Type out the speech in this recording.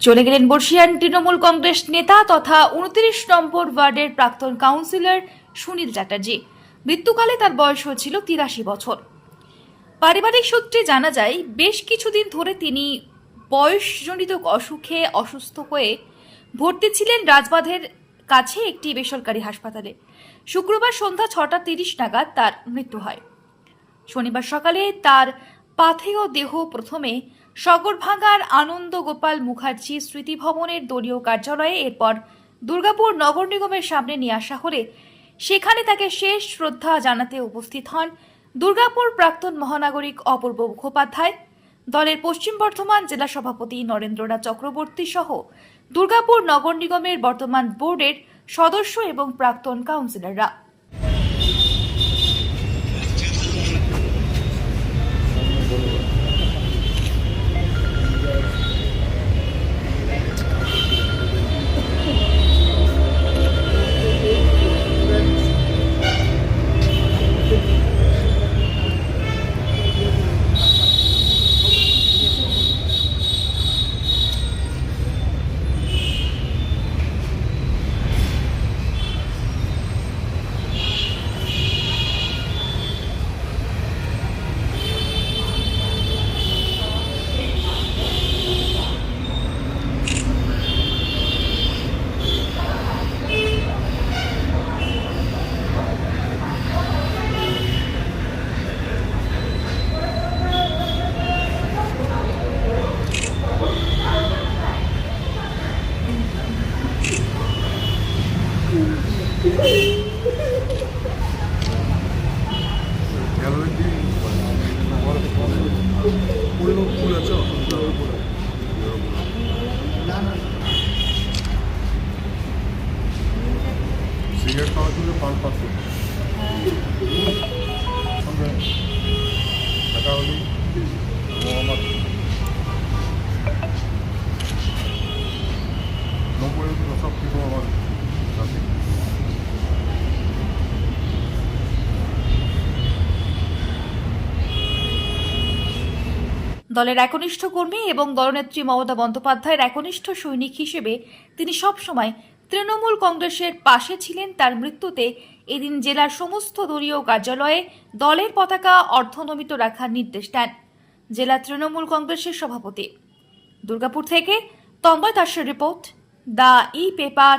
চলে গেলেন বর্ষিয়ান তৃণমূল কংগ্রেস নেতা তথা উনত্রিশ নম্বর ওয়ার্ডের প্রাক্তন কাউন্সিলর সুনীল চ্যাটার্জি। মৃত্যুকালে তার বয়স হয়েছিল তিরাশি বছর। পারিবারিক সূত্রে জানা যায়, বেশ কিছুদিন ধরে তিনি বয়সজনিত অসুখে অসুস্থ হয়ে ভর্তি ছিলেন রাজবাঁধের কাছে একটি বেসরকারি হাসপাতালে। শুক্রবার সন্ধ্যা ছটা তিরিশ নাগাদ তার মৃত্যু হয়। শনিবার সকালে তার পাথেয় দেহ প্রথমে সগরভাঙ্গার আনন্দ গোপাল মুখার্জি স্মৃতি ভবনের দলীয় কার্যালয়ে এরপর দুর্গাপুর নগর নিগমের সামনে নিয়ে আসা হলে সেখানে তাকে শেষ শ্রদ্ধা জানাতে উপস্থিত হন দুর্গাপুর প্রাক্তন মহানাগরিক অপূর্ব মুখোপাধ্যায়। দলের পশ্চিম বর্ধমান জেলা সভাপতি নরেন্দ্রনাথ চক্রবর্তী সহ দুর্গাপুর নগর নিগমের বর্তমান বোর্ডের সদস্য এবং প্রাক্তন কাউন্সিলররা। সিগারেট খাওয়ার জন্য পান সঙ্গে টাকা হলি মোহাম্মদ নব্বই সব কিছু আমার দলের একনিষ্ঠ কর্মী এবং দলনেত্রী মমতা বন্দ্যোপাধ্যায়ের একনিষ্ঠ সৈনিক হিসেবে তিনি সবসময় তৃণমূল কংগ্রেসের পাশে ছিলেন তার মৃত্যুতে। এদিন জেলার সমস্ত দলীয় কার্যালয়ে দলের পতাকা অর্ধনমিত রাখার নির্দেশ দেন জেলা তৃণমূল কংগ্রেসের সভাপতি। দুর্গাপুর থেকে তন্ময় দাসের report, the E paper